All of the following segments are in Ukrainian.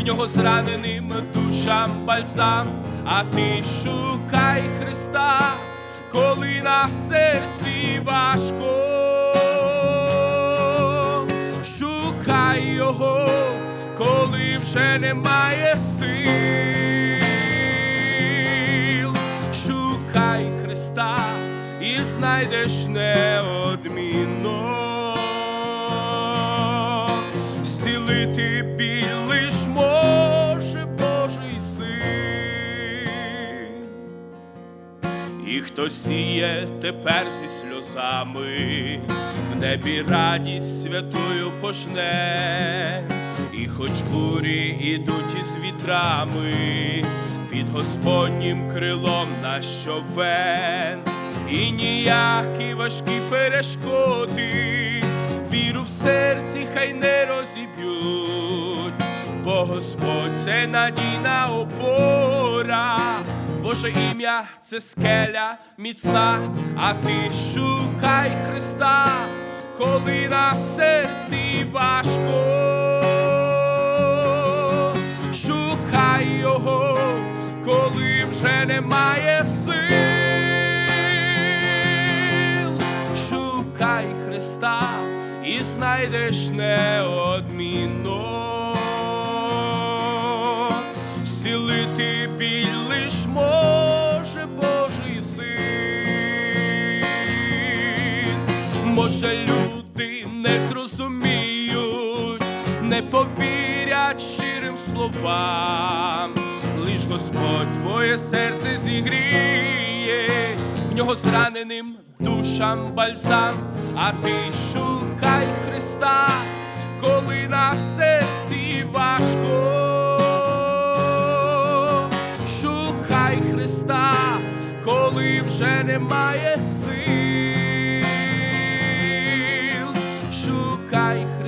в нього зраненим душам бальзам, а ти шукай Христа, коли на серці важко, шукай його, коли вже немає сил, шукай Христа і знайдеш неодмінно. І хто сіє тепер зі сльозами, в небі радість святою пожне, і хоч бурі ідуть із вітрами, під Господнім крилом на щовен, і ніякі важкі перешкоди, віру в серці хай не розіб'ють, бо Господь це надійна опора. Боже ім'я це скеля міцна, а ти шукай Христа, коли на серці важко. Шукай його, коли вже немає сил. Шукай Христа і знайдеш неодмінно. Зцілити біль лиш Може, люди не зрозуміють, не повірять щирим словам. Лиш Господь твоє серце зігріє, в нього зраненим душам бальзам, а ти шукай Христа, коли на серці важко. Шукай Христа, коли вже немає сил.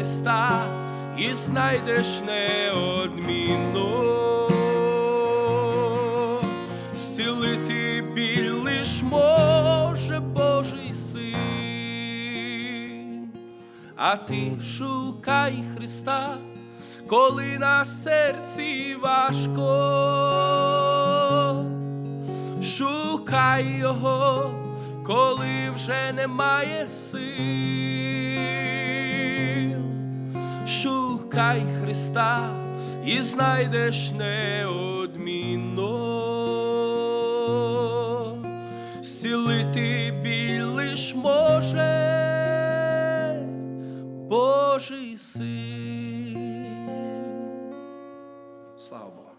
Христа і знайдеш неодмінно. Зцілити біль лиш може Божий син. А ти шукай Христа, коли на серці важко. Шукай його, коли вже немає сил шукай Христа і знайдеш неодмінно, зцілити біль лиш може Божий син. Слава Богу.